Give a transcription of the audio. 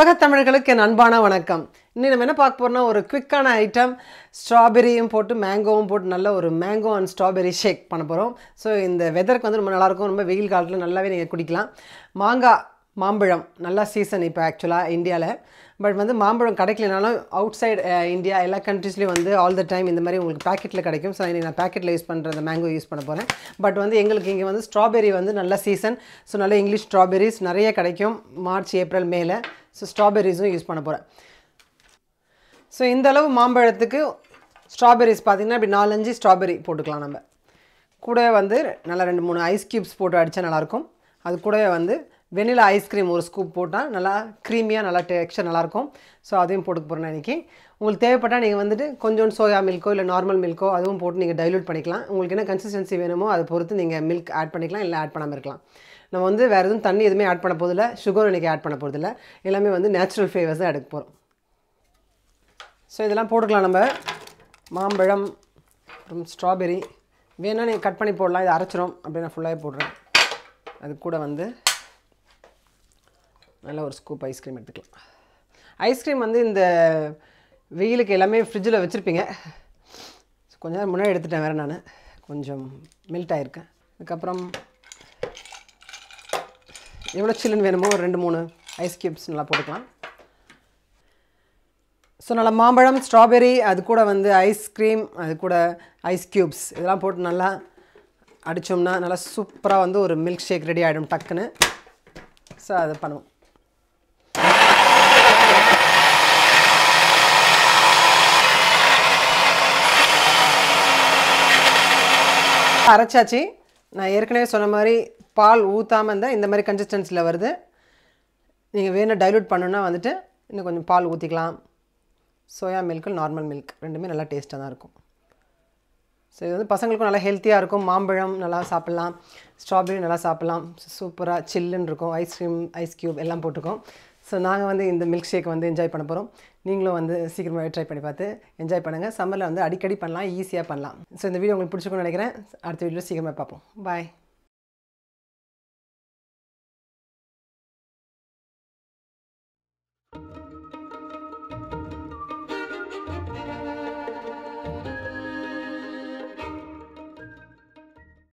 உலகத் தமிழர்களுக்கு என் அன்பான வணக்கம். இன்னும் நம்ம என்ன பார்க்க போறோம்னா ஒரு குவிக்கான ஐட்டம் ஸ்ட்ராபெரியும் போட்டு மேங்கோவும் போட்டு நல்ல ஒரு மேங்கோ அண்ட் ஸ்ட்ராபெரி ஷேக் பண்ண போகிறோம் ஸோ இந்த வெதருக்கு வந்து ரொம்ப நல்லாயிருக்கும். ரொம்ப வெயில் காலத்தில் நல்லாவே நீங்கள் குடிக்கலாம். மாங்காய் மாம்பழம் நல்லா சீசன் இப்போ ஆக்சுவலாக இந்தியாவில் பட் வந்து மாம்பழம் கிடைக்கலனாலும் அவுட் சைடு இந்தியா எல்லா கண்ட்ரீஸ்லேயும் வந்து ஆல் த டைம் இந்த மாதிரி உங்களுக்கு பேக்கெட்டில் கிடைக்கும். ஸோ இன்னைக்கு நான் பேக்கெட்டில் யூஸ் பண்ணுற அந்த மேங்கோ யூஸ் பண்ண போகிறேன் பட் வந்து எங்களுக்கு இங்கே வந்து ஸ்ட்ராபெரி வந்து நல்ல சீசன் ஸோ நல்ல இங்கிலீஷ் ஸ்ட்ராபெரிஸ் நிறைய கிடைக்கும். மார்ச் ஏப்ரல் மேல ஸோ ஸ்ட்ராபெரிஸும் யூஸ் பண்ண போகிறேன் ஸோ இந்த அளவு மாம்பழத்துக்கு ஸ்ட்ராபெரிஸ் பார்த்திங்கன்னா இப்படி நாலஞ்சு ஸ்ட்ராபெரி போட்டுக்கலாம் நம்ம. கூடவே வந்து நல்லா ரெண்டு மூணு ஐஸ் க்யூப்ஸ் போட்டு அடித்தா நல்லாயிருக்கும். அது கூடவே வந்து வெனிலா ஐஸ்கிரீம் ஒரு ஸ்கூப் போட்டால் நல்லா க்ரீமியாக நல்லா டெக்ஸ்டர் நல்லாயிருக்கும். ஸோ அதையும் போட்டுக்க போகிறேன் இன்றைக்கி உங்களுக்கு தேவைப்பட்டால் நீங்கள் வந்துட்டு கொஞ்சோண்டு சோயா மில்க்கோ இல்லை நார்மல் மில்க்கோ அதுவும் போட்டு நீங்கள் டைலூட் பண்ணிக்கலாம். உங்களுக்கு என்ன கன்சிஸ்டன்சி வேணுமோ அதை பொறுத்து நீங்கள் மில்க் ஆட் பண்ணிக்கலாம் இல்லை ஆட் பண்ணாமல் இருக்கலாம். நம்ம வந்து வேறு எதுவும் தண்ணி எதுவுமே ஆட் பண்ண போதில்லை சுகர் இன்றைக்கி ஆட் பண்ண போகிறதில்ல எல்லாமே வந்து நேச்சுரல் ஃப்ளேவர்ஸ் தான் எடுக்க போகிறோம் ஸோ இதெல்லாம் போட்டுக்கலாம் நம்ம. மாம்பழம் அப்புறம் ஸ்ட்ராபெரி வேணால் நீங்கள் கட் பண்ணி போடலாம். இது அரைச்சிரும். அப்படின்னு நான் ஃபுல்லாகவே போடுறேன். அது கூட வந்து நல்ல ஒரு ஸ்கூப் ஐஸ்கிரீம் எடுத்துக்கலாம். ஐஸ்கிரீம் வந்து இந்த வெயிலுக்கு எல்லாமே ஃப்ரிட்ஜில் வச்சுருப்பீங்க. கொஞ்ச நேரம் முன்னாடி எடுத்துட்டேன் வேறு நான். கொஞ்சம் மெல்ட் ஆகிருக்கேன் அதுக்கப்புறம் எவ்வளோ சில்லுன்னு வேணுமோ ஒரு ரெண்டு மூணு ஐஸ் க்யூப்ஸ் நல்லா போட்டுக்கலாம். ஸோ நல்லா மாம்பழம் ஸ்ட்ராபெரி அது கூட வந்து ஐஸ்கிரீம் அது கூட ஐஸ் க்யூப்ஸ் இதெல்லாம் போட்டு நல்லா அடித்தோம்னா நல்லா சூப்பராக வந்து ஒரு மில்க் ஷேக் ரெடி ஆகிடும் டக்குன்னு. ஸோ அதை பண்ணுவோம். அரைச்சாச்சு. நான் ஏற்கனவே சொன்ன மாதிரி பால் ஊற்றாமல் இருந்தால் இந்த மாதிரி கன்சிஸ்டன்சியில் வருது. நீங்கள் வேணும் டைலூட் பண்ணுன்னா வந்துட்டு இன்னும் கொஞ்சம் பால் ஊற்றிக்கலாம் சோயா மில்க்கு நார்மல் மில்க் ரெண்டுமே நல்லா டேஸ்ட்டாக தான் இருக்கும். ஸோ இது வந்து பசங்களுக்கும் நல்லா ஹெல்த்தியாக இருக்கும். மாம்பழம் நல்லா சாப்பிட்லாம். ஸ்ட்ராபெரி நல்லா சாப்பிட்லாம். சூப்பராக சில்லுன்னு இருக்கும். ஐஸ்கிரீம் ஐஸ் க்யூப் எல்லாம் போட்டுக்கும் ஸோ நாங்கள் வந்து இந்த மில்க் ஷேக் வந்து என்ஜாய் பண்ண போகிறோம் நீங்களும் வந்து சீக்கிரமாகவே ட்ரை பண்ணி பார்த்து என்ஜாய் பண்ணுங்கள் சம்மரில் வந்து அடிக்கடி பண்ணலாம் ஈஸியாக பண்ணலாம். ஸோ இந்த வீடியோ உங்களுக்கு பிடிச்சிக்கணும்னு நினைக்கிறேன். அடுத்த வீடியோ சீக்கிரமாக பார்ப்போம். பாய்